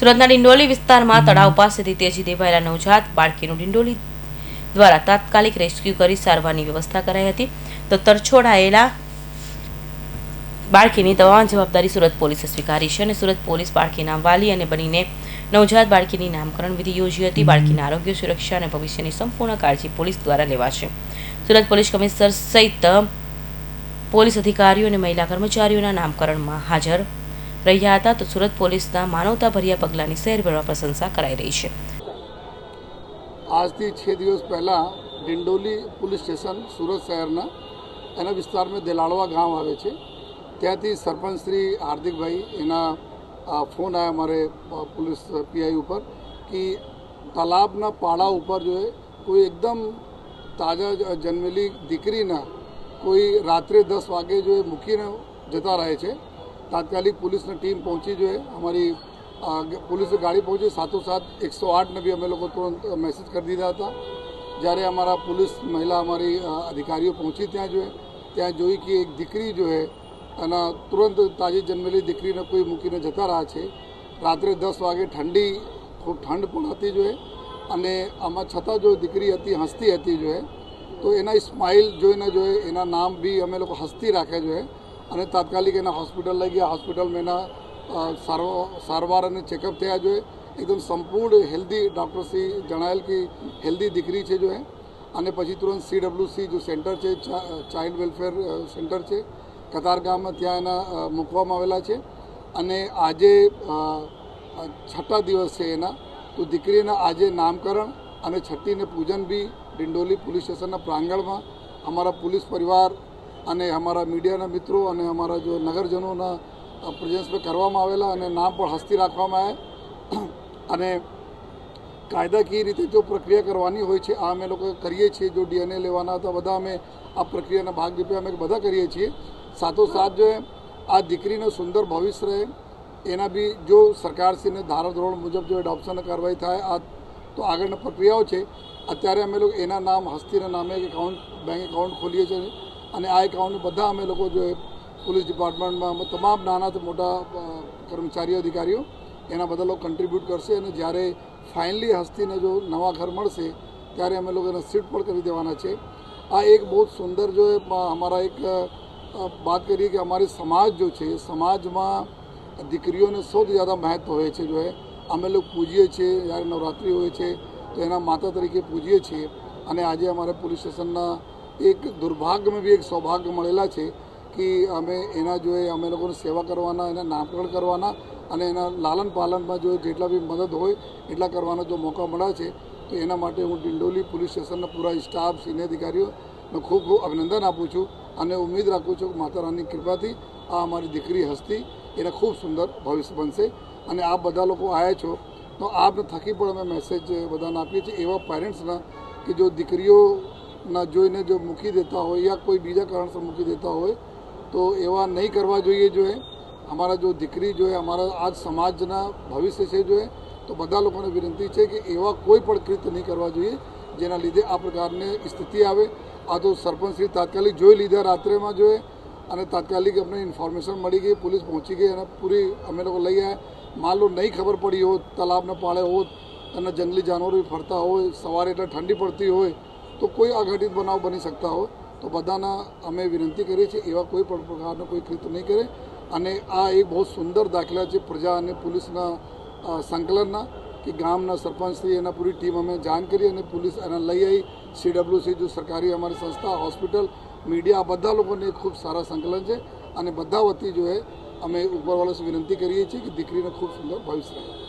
સુરતના ડિંડોલી વિસ્તારમાં તળાવ પાસેથી તેજી દેવાયેલા નવજાત બાળકીનું ડિંડોલી દ્વારા તાત્કાલિક રેસ્ક્યુ કરી સારવારની વ્યવસ્થા કરાઈ હતી. તો તરછોડાયેલા બાળકીની તમામ જવાબદારી સુરત પોલીસે સ્વીકારી છે અને સુરત પોલીસ બાળકીના વાલી અને બનીને નવજાત બાળકીની નામકરણ વિધિ યોજી હતી. બાળકીના આરોગ્ય, સુરક્ષા અને ભવિષ્યની સંપૂર્ણ કાળજી પોલીસ દ્વારા લેવાશે. સુરત પોલીસ કમિશનર સહિત પોલીસ અધિકારીઓ અને મહિલા કર્મચારીઓના નામકરણમાં હાજર રહ્યા હતા તો સુરત પોલીસના માનવતાભર્યા પગલાંની શહેરભરમાં પ્રશંસા કરાઈ રહી છે. આજથી છ દિવસ પહેલાં ડિંડોલી પોલીસ સ્ટેશન સુરત શહેરના એના વિસ્તારમાં દેલાડવા ગામ આવે છે. ત્યાંથી સરપંચ શ્રી હાર્દિકભાઈ એના ફોન આવ્યા અમારે પોલીસ પીઆઈ ઉપર કે તાલાબના પાડા ઉપર જો કોઈ એકદમ તાજા જન્મેલી દીકરીના કોઈ રાત્રે દસ વાગે જો મૂકીને જતા રહે છે. તાત્કાલિક પોલીસની ટીમ પહોંચી જોઈએ. અમારી પોલીસ ગાડી પહોંચી સાથોસાથ એકસો આઠને બી અમે લોકો તુરંત મેસેજ કરી દીધા હતા. જ્યારે અમારા પોલીસ મહિલા અમારી અધિકારીઓ પહોંચી ત્યાં જોઈએ. ત્યાં જોઈ કે એક દીકરી જોઈએ અને તુરંત તાજી જન્મેલી દીકરીને કોઈ મૂકીને જતા રહ્યા છે. રાત્રે દસ વાગે ઠંડી, ખૂબ ઠંડ પણ હતી જોઈએ અને આમાં છતાં જો દીકરી હતી, હસતી હતી જોઈએ તો એના સ્માઇલ જોઈને જોઈએ એના નામ બી અમે લોકો હસતી રાખ્યા જોઈએ અને તાત્કાલિક એના હોસ્પિટલ લઈ ગયા. હોસ્પિટલમાં એના સારવાર અને ચેકઅપ થયા જોઈએ એકદમ સંપૂર્ણ હેલ્ધી ડૉક્ટરશ્રી જણાવેલ કે હેલ્ધી દીકરી છે જો એ. અને પછી તુરંત સીડબ્લ્યુસી જો સેન્ટર છે ચાઇલ્ડ વેલફેર સેન્ટર છે. કતારગામમાં ત્યાં એના મૂકવામાં આવેલા છે. અને આજે છઠ્ઠા દિવસ છે એના. તો દીકરીના આજે નામકરણ અને છઠ્ઠીને પૂજન બી ડિંડોલી પોલીસ સ્ટેશનના પ્રાંગણમાં. અમારા પોલીસ પરિવાર અને અમારા મીડિયાના મિત્રો અને અમારા જો નગરજનોના પ્રેઝન્સમાં કરવામાં આવેલા અને નામ પણ હસ્તી રાખવામાં આવ્યા અને કાયદાકીય રીતે જો પ્રક્રિયા કરવાની હોય છે, આ અમે લોકો કરીએ છીએ. જો ડીએનએ લેવાના હતા, બધા અમે આ પ્રક્રિયાના ભાગરૂપે અમે બધા કરીએ છીએ. સાથોસાથ જો આ દીકરીનું સુંદર ભવિષ્ય રહે, એના બી જો સરકારશ્રીને ધારાધોરણ મુજબ જો એડોપ્શન કાર્યવાહી થાય, આ તો આગળની પ્રક્રિયાઓ છે. અત્યારે અમે લોકો એના નામ, હસ્તીના નામે એક એકાઉન્ટ બેંક એકાઉન્ટ ખોલીએ છીએ. અને આ એકાઉન્ટ બધા અમે લોકો જે પોલીસ ડિપાર્ટમેન્ટમાં તમામ નાનાથી મોટા કર્મચારીઓ, અધિકારીઓ, એના બધા લોકો કન્ટ્રીબ્યુટ કરશે અને જ્યારે ફાઇનલી હસ્તીને જો નવા ઘર મળશે, ત્યારે અમે લોકો એને સીટ પણ કરી દેવાના છે. આ એક બહુ સુંદર જો અમારા એક વાત કરીએ કે અમારી સમાજ જો છે, સમાજમાં દીકરીઓને સૌથી જ્યાદા મહત્વ હોય છે જો અમે લોકો પૂજીએ છીએ, જ્યારે નવરાત્રિ હોય છે, તો એના માતા તરીકે પૂજીએ છીએ. અને આજે અમારે પોલીસ સ્ટેશનના એક દુર્ભાગ્યમાં બી એક સૌભાગ્ય મળેલા છે કે અમે એના જોઈએ અમે લોકોને સેવા કરવાના, એના નામકરણ કરવાના અને એના લાલન પાલનમાં જો જેટલા બી મદદ હોય એટલા કરવાનો જો મોકો મળ્યા છે, તો એના માટે હું ડિંડોલી પોલીસ સ્ટેશનના પૂરા સ્ટાફ, સિનિયર અધિકારીઓને ખૂબ ખૂબ અભિનંદન આપું છું અને ઉમેદ રાખું છું કે માતા રાની કૃપાથી આ અમારી દીકરી હસ્તી એને ખૂબ સુંદર ભવિષ્ય બનશે અને આપ બધા લોકો આવ્યા છો તો આપને થકી પણ અમે મેસેજ બધાને આપીએ છીએ એવા પેરેન્ટ્સના કે જો દીકરીઓના જોઈને જો મૂકી દેતા હોય યા કોઈ બીજા કારણસર મૂકી દેતા હોય, તો એવા નહીં કરવા જોઈએ જોઈએ. અમારા જો દીકરી જોઈએ, અમારા આજ સમાજના ભવિષ્ય છે જોઈએ, તો બધા લોકોને વિનંતી છે કે એવા કોઈ પણ કૃત્ય નહીં કરવા જોઈએ, જેના લીધે આ પ્રકારની સ્થિતિ આવે. આ તો સરપંચશ્રી તાત્કાલિક જોઈ લીધા રાત્રેમાં જોઈએ, અને તાત્કાલિક અમને ઇન્ફોર્મેશન મળી ગઈ, પોલીસ પહોંચી ગઈ અને પૂરી અમે લોકો લઈ આવ્યા માન લો નહીં ખબર પડી હોત, તલાબને પાળે હોત, અને જંગલી જાનવરો ફરતા હોય, સવારે એટલે ઠંડી પડતી હોય તો કોઈ અઘટિત બનાવ બની શકતા હોય, તો બધાના અમે વિનંતી કરીએ છીએ એવા કોઈ પણ પ્રકારનો કોઈ કૃત્ય નહીં કરે. અને આ એક બહુ સુંદર દાખલા છે પ્રજા અને પોલીસના સંકલનના, કે ગામના સરપંચથી એના પૂરી ટીમ અમે જાણ કરી અને પોલીસ એના લઈ આવી સીડબ્લ્યુસી જો સરકારી અમારી સંસ્થા, હોસ્પિટલ, મીડિયા બધા લોકોને ખૂબ સારા સંકલન છે. અને બધા વતી જો એ અમે ઉપરવાળા વિનંતી કરીએ છીએ કે દીકરીને ખૂબ સુંદર ભવિષ્ય રહે.